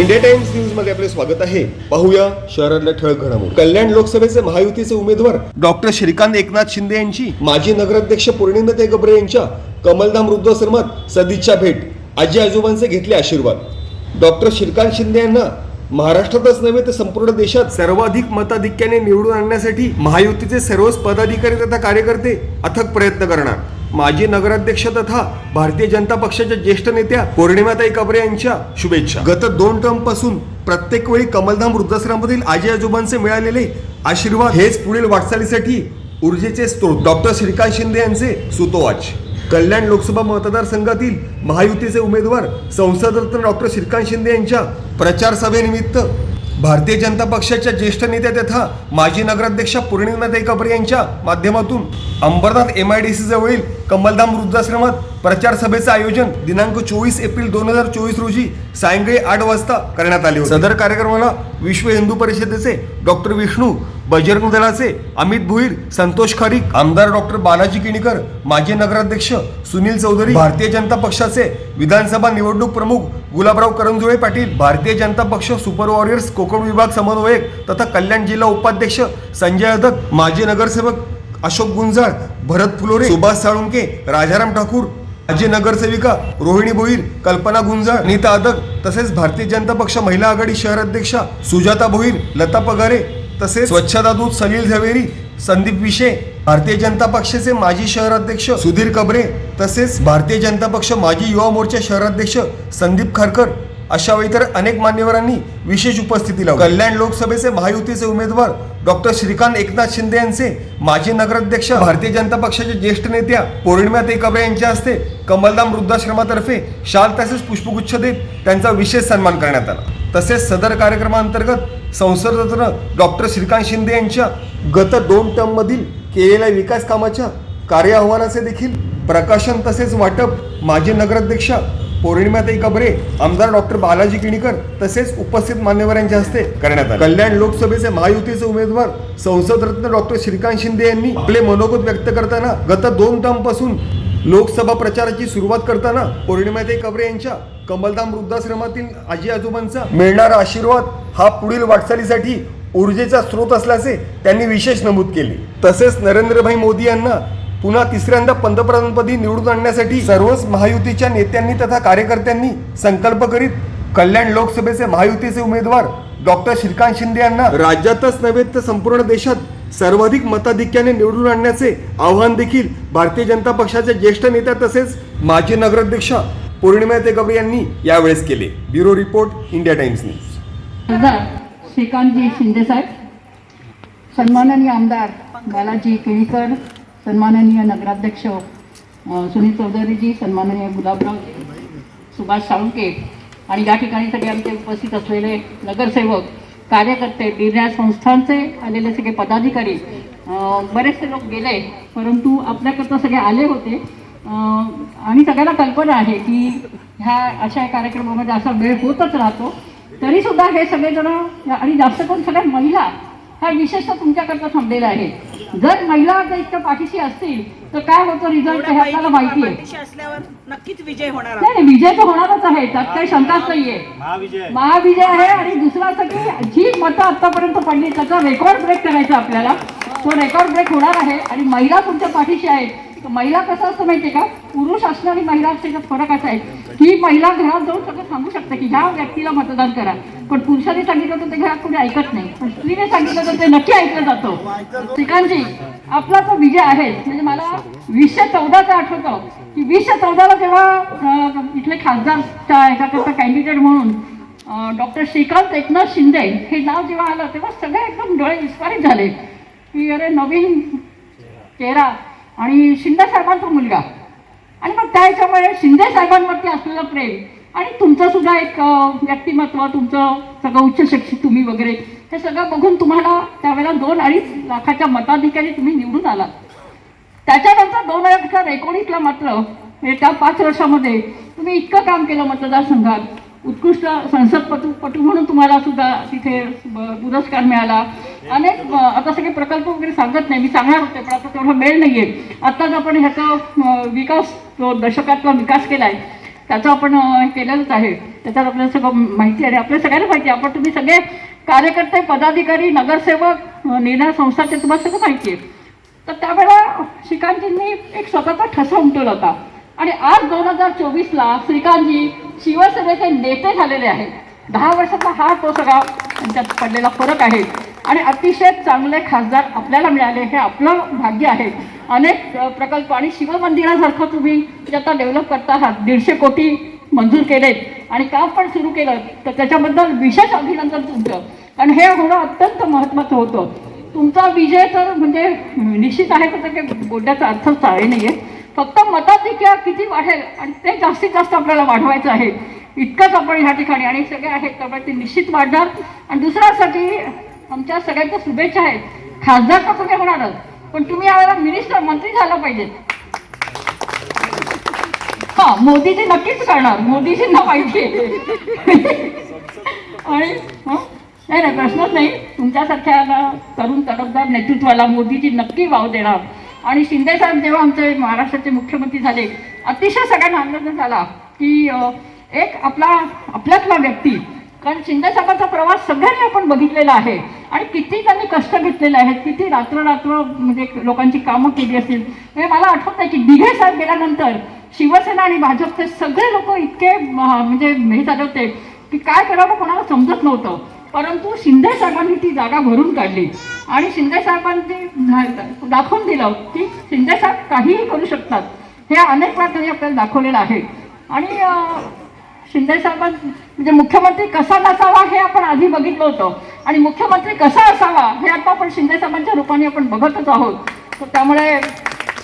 India times न्यूजमध्ये आपले स्वागत आहे. पाहूया शहरातल्या ठळक घडामोडी. कल्याण लोकसभेचे महायुतीचे उमेदवार डॉक्टर श्रीकांत एकनाथ शिंदे यांची माजी नगराध्यक्ष पौर्णिमाताई गबरे यांच्या कमलधाम वृद्धाश्रमात सदिच्छा भेट आजी आजोबांचे घेतले आशीर्वाद. डॉक्टर श्रीकांत शिंदे यांना महाराष्ट्रातच नव्हे तर संपूर्ण देशात सर्वाधिक मताधिक्याने निवडून आणण्यासाठी महायुतीचे सर्वच पदाधिकारी तथा कार्यकर्ते अथक प्रयत्न करणार. माजी नगराध्यक्ष तथा भारतीय जनता पक्षाच्या ज्येष्ठ नेत्या पौर्णिमाताई कबरे यांच्या शुभेच्छा. गत दोन टर्मपासून प्रत्येक वेळी कमलधाम वृद्धाश्रमातील आजी आजोबांचे मिळालेले आशीर्वाद हेच पुढील वाटचालीसाठी ऊर्जेचे स्त्रोत डॉक्टर श्रीकांत शिंदे यांचे सुतोवाच. कल्याण लोकसभा मतदारसंघातील महायुतीचे उमेदवार संसदरत्न डॉक्टर श्रीकांत शिंदे यांच्या प्रचार सभेनिमित्त भारतीय जनता पक्षाच्या ज्येष्ठ नेत्या तथा माजी नगराध्यक्षा पूर्णिमा कबरे यांच्या माध्यमातून Ambernath M I D C जवळील कंबलधाम वृद्धाश्रमात प्रचार सभेचं आयोजन दिनांक चोवीस एप्रिल दोन हजार चोवीस रोजी सायंकाळी आठ वाजता करण्यात आले होते. सदर कार्यक्रमाला विश्व हिंदू परिषदेचे डॉक्टर विष्णू बजरंग दलाचे अमित भुईर संतोष खारीक आमदार डॉक्टर बालाजी किणीकर माजी नगराध्यक्ष सुनील चौधरी भारतीय जनता पक्षाचे विधानसभा निवडणूक प्रमुख गुलाबराव करंजुळे पाटील भारतीय जनता पक्ष सुपर वॉरियर्स कोकण विभाग समन्वयक तथा कल्याण जिल्हा उपाध्यक्ष संजय अदक माजी नगरसेवक अशोक गुंजाळ भरत फुलोरे सुभाष साळुंके राजाराम ठाकूर माजी नगरसेविका रोहिणी भोईर कल्पना गुंजाळ नीता अदक तसेच भारतीय जनता पक्ष महिला आघाडी शहर अध्यक्षा सुजाता भोईर लता पगारे तसेच स्वच्छता दूत सलील झवेरी संदीप विशे भारतीय जनता पक्षाचे माजी शहराध्यक्ष सुधीर कबरे तसेच भारतीय जनता पक्ष माजी युवा मोर्चा शहराध्यक्ष संदीप खारकर अशा इतर अनेक मान्यवरांनी विशेष उपस्थिती लावली. कल्याण लोकसभेचे महायुतीचे उमेदवार डॉक्टर श्रीकांत एकनाथ शिंदे यांचे माजी नगराध्यक्ष भारतीय जनता पक्षाच्या ज्येष्ठ नेत्या पौर्णिमाताई कबरे यांच्या हस्ते कमलधाम वृद्धाश्रमातर्फे शाल तसेच पुष्पगुच्छ देत त्यांचा विशेष सन्मान करण्यात आला. तसेच सदर कार्यक्रमांतर्गत संसदरत्न डॉक्टर श्रीकांत शिंदे यांच्या गत दोन टर्ममधील केलेल्या विकास कामाच्या कार्य अहवालाचे देखील प्रकाशन तसेच वाटप माजी नगराध्यक्षा पौर्णिमाताई कबरे आमदार डॉक्टर बालाजी किणीकर तसेच उपस्थित मान्यवरांच्या हस्ते करण्यात आले. कल्याण लोकसभेचे महायुतीचे उमेदवार संसदरत्न डॉक्टर श्रीकांत शिंदे यांनी आपले मनोगत व्यक्त करताना गत दोन टर्मपासून लोकसभा प्रचाराची सुरुवात करताना पौर्णिमाताई कबरे यांच्या कमलधाम वृद्धाश्रमातील आजी आजोबांचा मिळणारा आशीर्वाद हा पुढील वाटचालीसाठी ऊर्जेचा स्रोत असल्याचे त्यांनी विशेष नमूद केले. तसेच नरेंद्रभाई मोदी यांना पुन्हा तिसऱ्यांदा पंतप्रधानपदी निवडून आणण्यासाठी सर्वच महायुतीच्या नेत्यांनी तथा कार्यकर्त्यांनी संकल्प करीत कल्याण लोकसभेचे महायुतीचे उमेदवार डॉक्टर श्रीकांत शिंदे यांना राज्यातच नव्हे तर संपूर्ण देशात सर्वाधिक मताधिक्याने निवडून आणण्याचे आव्हान देखील भारतीय जनता पक्षाच्या ज्येष्ठ नेत्या तसेच माजी नगराध्यक्षा पौर्णिमा तेकबरे यांनी यावेळेस केले. Bureau report India Times News. खासदार श्रीकांतजी शिंदेसाहेब सन्माननीय आमदार बालाजी केळीकर सन्माननीय नगराध्यक्ष सुनील चौधरीजी सन्माननीय गुलाबराव सुभाष साळुंके आणि या ठिकाणी सगळे आमचे उपस्थित असलेले नगरसेवक कार्यकर्ते निर्णया संस्थांचे आलेले सगळे पदाधिकारी बरेचसे लोक गेले परंतु आपल्याकरता सगळे आले होते. आणि सगळ्यांना कल्पना आहे की ह्या अशा कार्यक्रमामध्ये असा वेळ होतच राहतो. तरी सुद्धा हे सगळेजण आणि जास्त करून सगळ्या महिला ह्या विशेषतः तुमच्याकरता थांबलेल्या आहेत जर महिला जर इतक्या पाठीशी असतील तर काय होतं रिझल्ट हे आपल्याला माहिती आहे. पाठीशी असल्यावर नक्कीच विजय होणार आहे. नाही विजय तर होणारच आहे त्यात काही शंकाच नाहीये. महाविजय. आहे आणि दुसरं असं की जी मतं आतापर्यंत पडली त्याचा रेकॉर्ड ब्रेक करायचा आपल्याला. तो रेकॉर्ड ब्रेक होणार आहे आणि महिला तुमच्या पाठीशी आहेत. महिला कसं असतं माहितीये का? पुरुष असणं आणि महिला असण्याचा फरक असा आहे. की महिला घरात जाऊन सगळं सांगू शकते की ह्या व्यक्तीला मतदान करा. पण पुरुषाने सांगितलं तर ते घरात कोणी ऐकत नाही. पण स्त्रीने सांगितलं तर ते नक्की ऐकलं जातं. श्रीकांतजी आपला तो विजय आहे म्हणजे मला वीसशे चौदाचा आठवतं की वीसशे चौदाला जेव्हा इथले खासदारच्या ह्याच्याकरता कॅन्डिडेट म्हणून डॉक्टर श्रीकांत एकनाथ शिंदे हे नाव जेव्हा आलं तेव्हा सगळे एकदम डोळे विस्फारित झाले. की अरे नवीन चेहरा. आणि शिंदे साहेबांचा मुलगा. आणि मग त्या ह्याच्यामुळे शिंदे साहेबांवरती असलेलं प्रेम आणि तुमचं सुद्धा एक व्यक्तिमत्व तुमचं सगळं उच्च शिक्षित तुम्ही वगैरे हे सगळं बघून तुम्हाला त्यावेळेला दोन अडीच लाखाच्या मताधिकारी तुम्ही निवडून आलात. त्याच्यानंतर दोन हजार एकोणीसला मात्र म्हणजे त्या पाच वर्षामध्ये तुम्ही इतकं काम केलं मतदारसंघात. उत्कृष्ट संसदपटू पटू म्हणून तुम्हाला सुद्धा तिथे ब- पुरस्कार मिळाला. अनेक आता सगळे प्रकल्प वगैरे सांगत नाही मी सांगणार होते पण आता तेवढा वेळ नाही आहे आत्ताच आपण ह्याचा विकास जो दशकातला विकास आहे त्याचं आपण केलेलंच आहे. त्याच्यात आपल्याला सगळं माहिती आहे. आपल्या सगळ्यांना माहिती आहे. आपण तुम्ही सगळे कार्यकर्ते पदाधिकारी नगरसेवक निर्णय संस्थाचे तुम्हाला सगळं माहिती आहे. तर त्यावेळेला श्रीकांतजींनी एक स्वतःचा ठसा उमटवला होता. आणि आज दोन हजार चोवीसला श्रीकांतजी शिवसेनेचे नेते झालेले आहेत. दहा वर्षाचा हा तो सगळा त्यांच्यात पडलेला फरक आहे. आणि अतिशय चांगले खासदार आपल्याला मिळाले हे आपलं भाग्य आहे. अनेक प्रकल्प आणि शिवमंदिरासारखं तुम्ही जे आता डेव्हलप करता आहात दीडशे कोटी मंजूर केलेत आणि काम पण सुरू केलं तर त्याच्याबद्दल विशेष अभिनंदन तुमचं. कारण हे होणं अत्यंत महत्त्वाचं होतं. तुमचा विजय तर म्हणजे निश्चित आहे तर ते बोलण्याचा अर्थच आहे नाही आहे फक्त मताधिक्य किती वाढेल आणि ते जास्तीत जास्त आपल्याला वाढवायचं आहे. इतकंच आपण ह्या ठिकाणी आणि सगळे आहेत त्यामुळे ते निश्चित वाढणार. आणि दुसऱ्यासाठी आमच्या सगळ्यांच्या शुभेच्छा आहेत. खासदार तर तुम्ही होणारच पण तुम्ही यावेळेला मिनिस्टर मंत्री झाला पाहिजे. हा मोदीजी नक्कीच करणार. मोदीजींना पाहिजे आणि नाही नाही प्रश्नच नाही. तुमच्यासारख्या तरुण तडफदार नेतृत्वाला मोदीजी नक्की वाव देणार. आणि शिंदे साहेब जेव्हा आमचे महाराष्ट्राचे मुख्यमंत्री झाले अतिशय सगळ्यांना आनंद झाला की एक आपला आपल्यातला व्यक्ती कारण शिंदे प्रवास सगळ्यांनी आपण बघितलेला आहे. आणि किती त्यांनी कष्ट घेतलेले आहेत किती रात्र रात्र म्हणजे लोकांची कामं केली असतील म्हणजे मला आठवत नाही की दिघे साहेब गेल्यानंतर शिवसेना आणि भाजपचे सगळे लोक इतके म्हणजे हे झाले होते की काय करावं कोणाला समजत नव्हतं. परंतु शिंदे साहेबांनी ती जागा भरून काढली. आणि शिंदे साहेबांनी दाखवून दिलं की शिंदे साहेब काहीही करू शकतात. हे अनेक वेळा त्यांनी आपल्याला दाखवलेलं आहे. आणि शिंदेसाहेबां शिंदे म्हणजे मुख्यमंत्री कसा नसावा हे आपण आधी बघितलं होतं. आणि मुख्यमंत्री कसा असावा हे आता आपण शिंदेसाहेबांच्या रूपाने आपण बघतच आहोत. तर त्यामुळे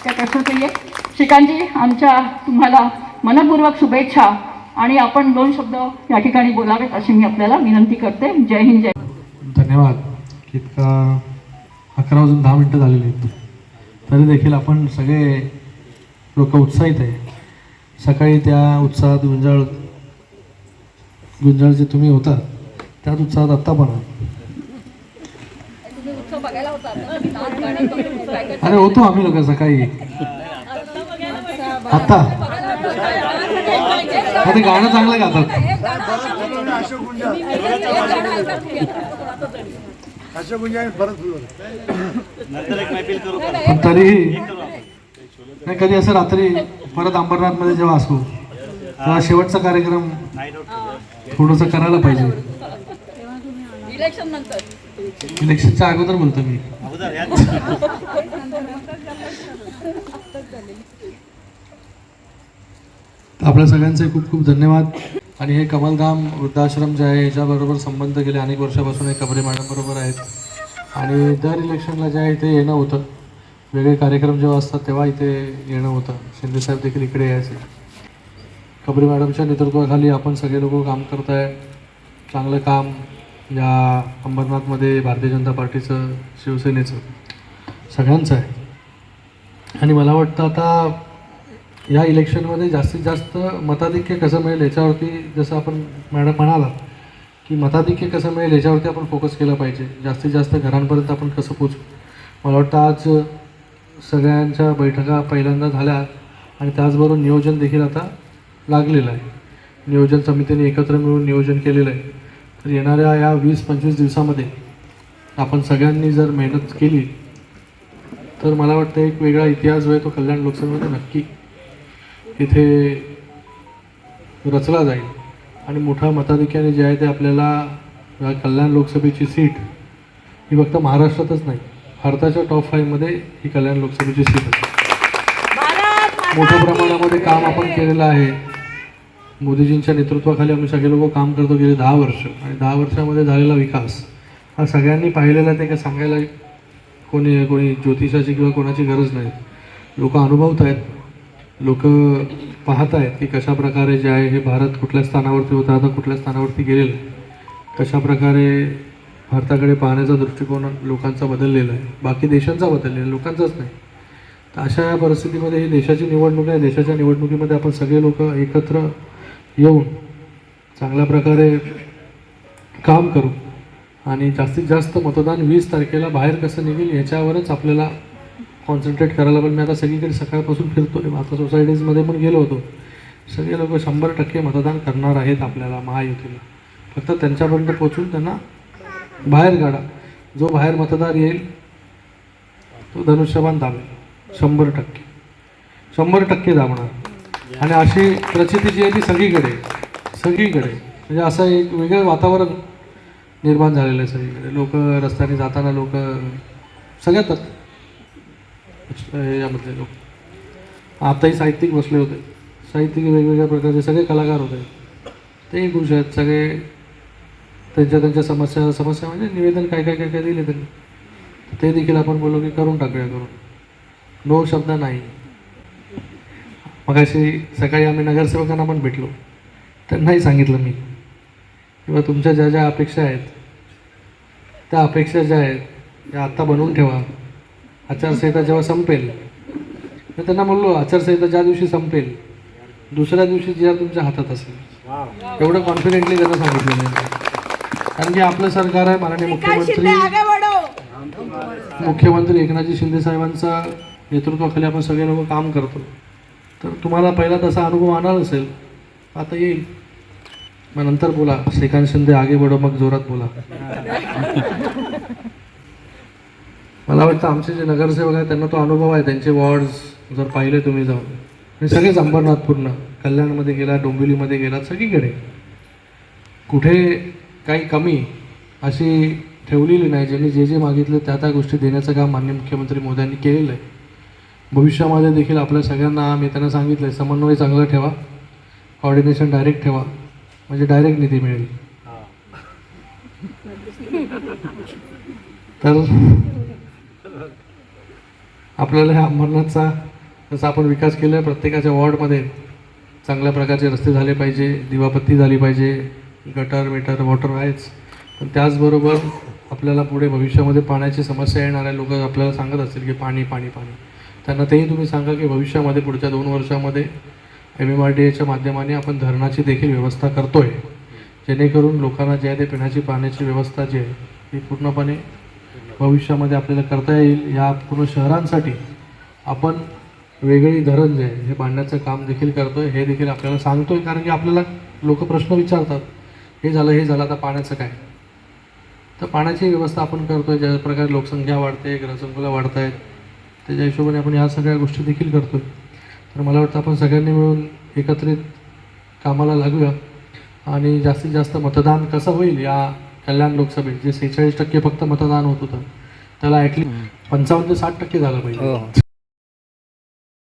त्या कसं आहे श्रीकांतजी आमच्या तुम्हाला मनपूर्वक शुभेच्छा. आणि आपण दोन शब्द या ठिकाणी बोलावेत अशी मी आपल्याला विनंती करते. जय हिंद जय धन्यवाद. इतका अकरा वाजून दहा मिनटं झालेली आहेत. तरी देखील आपण सगळे लोक उत्साहित आहे. सकाळी त्या उत्साहात गुंजाळ गुंजाळ जे तुम्ही होता त्याच उत्साहात आत्ता पण अरे होतो आम्ही लोक सकाळी. आता हा, ते गाणं चांगलं गातात. तरीही नाही कधी असं रात्री परत अंबरनाथमध्ये जेव्हा असू तेव्हा शेवटचा कार्यक्रम थोडंसं करायला पाहिजे. इलेक्शन नंतर. इलेक्शनच्या अगोदर बोलतो मी. आपल्या सगळ्यांचे खूप खूप धन्यवाद. आणि हे कमलधाम वृद्धाश्रम जे आहे याच्याबरोबर संबंध गेले अनेक वर्षापासून हे कबरे मॅडम बरोबर आहेत. आणि दर इलेक्शनला जे आहे इथे येणं होतं. वेगळे कार्यक्रम जेव्हा असतात तेव्हा इथे येणं होतं. शिंदेसाहेब देखील इकडे यायचे. कबरे मॅडमच्या नेतृत्वाखाली आपण सगळे लोक काम करत आहे चांगलं काम या अंबरनाथमध्ये भारतीय जनता पार्टीचं शिवसेनेचं. सगळ्यांचं आहे. आणि मला वाटतं आता या इलेक्शनमध्ये जास्तीत जास्त मताधिक्य कसं मिळेल याच्यावरती जसं आपण मॅडम म्हणाला की मताधिक्य कसं मिळेल याच्यावरती आपण फोकस केला पाहिजे. जास्तीत जास्त घरांपर्यंत आपण कसं पोचू मला वाटतं आज सगळ्यांच्या बैठका पहिल्यांदा झाल्या आणि त्याचबरोबर नियोजन देखील आता लागलेलं आहे. नियोजन समितीने एकत्र मिळून नियोजन केलेलं आहे. तर येणाऱ्या या वीस पंचवीस दिवसामध्ये आपण सगळ्यांनी जर मेहनत केली तर मला वाटतं एक वेगळा इतिहास जो आहे तो कल्याण लोकसभेमध्ये नक्की इथे रचला जाईल. आणि मोठ्या मताधिक्याने जे आहे ते आपल्याला कल्याण लोकसभेची सीट ही फक्त महाराष्ट्रातच नाही भारताच्या टॉप फाईव्हमध्ये ही कल्याण लोकसभेची सीट आहे मोठ्या प्रमाणामध्ये काम आपण केलेलं आहे. मोदीजींच्या नेतृत्वाखाली आम्ही सगळे लोक काम करतो गेले दहा वर्ष. आणि दहा वर्षामध्ये झालेला विकास हा सगळ्यांनी पाहिलेला आहे ते काय सांगायला कोणी कोणी ज्योतिषाची किंवा कोणाची गरज नाही. लोक अनुभवत आहेत. लोक पाहत आहेत की कशा प्रकारे जे आहे हे भारत कुठल्या स्थानावरती होता आता कुठल्या स्थानावरती गेलेलं आहे. कशा प्रकारे भारताकडे पाहण्याचा दृष्टिकोन लोकांचा बदललेला आहे. बाकी देशांचा बदललेला आहे, लोकांचाच नाही. तर अशा या परिस्थितीमध्ये ही देशाची निवडणूक आहे. देशाच्या निवडणुकीमध्ये आपण सगळे लोक एकत्र येऊन चांगल्या प्रकारे काम करू. आणि जास्तीत जास्त मतदान वीस तारखेला बाहेर कसं निघेल याच्यावरच आपल्याला कॉन्सन्ट्रेट करायला पण मी आता सगळीकडे सकाळपासून फिरतो आहे आता सोसायटीजमध्ये पण गेलो होतो. सगळे लोक शंभर टक्के मतदान करणार आहेत आपल्याला महायुतीला. फक्त त्यांच्यापर्यंत पोचून त्यांना बाहेर काढा. जो बाहेर मतदार येईल तो धनुष्यबाण दाबेल. शंभर टक्के. शंभर टक्के दाबणार. आणि अशी प्रचिती जी आहे ती सगळीकडे सगळीकडे. म्हणजे असं एक वेगळं वातावरण निर्माण झालेलं आहे सगळीकडे. लोक रस्त्याने जाताना लोक सगळ्यातच यामधले लोक. आताही साहित्यिक बसले होते. साहित्यिक वेगवेगळ्या प्रकारचे सगळे कलाकार होते. तेही खुश आहेत सगळे त्यांच्या त्यांच्या समस्या समस्या म्हणजे निवेदन काय काय काय काय दिले त्यांनी. ते देखील आपण बोललो की करून टाकूया करून. नो शब्द नाही. मग अशी सकाळी आम्ही नगरसेवकांना पण भेटलो. त्यांनाही सांगितलं मी किंवा तुमच्या ज्या ज्या अपेक्षा आहेत त्या अपेक्षा ज्या आहेत त्या आत्ता बनवून ठेवा. आचारसंहिता जेव्हा संपेल तर त्यांना म्हणलो आचारसंहिता ज्या दिवशी संपेल दुसऱ्या दिवशी जी आर तुमच्या हातात असेल. एवढं कॉन्फिडेंटली त्यांना सांगितलं मी. कारण की आपलं सरकार आहे माननीय मुख्यमंत्री. मुख्यमंत्री एकनाथजी शिंदे साहेबांचा नेतृत्वाखाली आपण सगळे लोक काम करतो. तर तुम्हाला पहिला तसा अनुभव आणार नसेल आता येईल. मग नंतर बोला. श्रीकांत शिंदे आगे बडो मग जोरात बोला. मला वाटतं आमचे जे नगरसेवक आहेत त्यांना तो अनुभव आहे. त्यांचे वॉर्ड्स जर पाहिले तुम्ही जाऊन. आणि सगळेच अंबरनाथ पूर्ण कल्याणमध्ये गेला डोंबिवलीमध्ये गेला सगळीकडे. कुठे काही कमी अशी ठेवलेली नाही. ज्यांनी जे जे मागितलं त्या त्या गोष्टी देण्याचं काम माननीय मुख्यमंत्री मोद्यांनी केलेलं आहे. भविष्यामध्ये देखील आपल्या सगळ्यांना मी त्यांना सांगितलं आहे समन्वय चांगला ठेवा. कॉर्डिनेशन डायरेक्ट ठेवा. म्हणजे डायरेक्ट निधी मिळेल. तर आपल्याला ह्या अंबरनाथचा जसा आपण विकास केला आहे प्रत्येकाच्या वॉर्डमध्ये चांगल्या प्रकारचे रस्ते झाले पाहिजे दिवाबत्ती झाली पाहिजे गटर मीटर वॉटर आहेच. पण त्याचबरोबर आपल्याला पुढे भविष्यामध्ये पाण्याची समस्या येणाऱ्या लोक आपल्याला सांगत असतील की पाणी पाणी पाणी. त्यांना तेही तुम्ही सांगा की भविष्यामध्ये पुढच्या दोन वर्षामध्ये एम एम आर डी एच्या माध्यमाने आपण धरणाची देखील व्यवस्था करतो आहे जेणेकरून लोकांना जे आहे ते पिण्याची पाण्याची व्यवस्था जी आहे ती पूर्णपणे भविष्यामध्ये आपल्याला करता येईल. या पूर्ण शहरांसाठी आपण वेगळी धरण जे आहे हे बांधण्याचं काम देखील करतो आहे हे देखील आपल्याला सांगतो आहे कारण की आपल्याला लोक प्रश्न विचारतात. हे झालं हे झालं आता पाण्याचं काय? तर पाण्याची व्यवस्था आपण करतोय. ज्या प्रकारे लोकसंख्या वाढते ग्रहसंकुलं वाढत आहेत त्याच्या हिशोबाने आपण ह्या सगळ्या गोष्टी देखील करतोय. तर मला वाटतं आपण सगळ्यांनी मिळून एकत्रित कामाला लागूया. आणि जास्तीत जास्त मतदान कसं होईल या कल्याण लोकसभेत? जे सेहेचाळीस टक्के फक्त मतदान होत होतं त्याला ॲटलीस्ट पंचावन्न ते साठ टक्के झालं पाहिजे.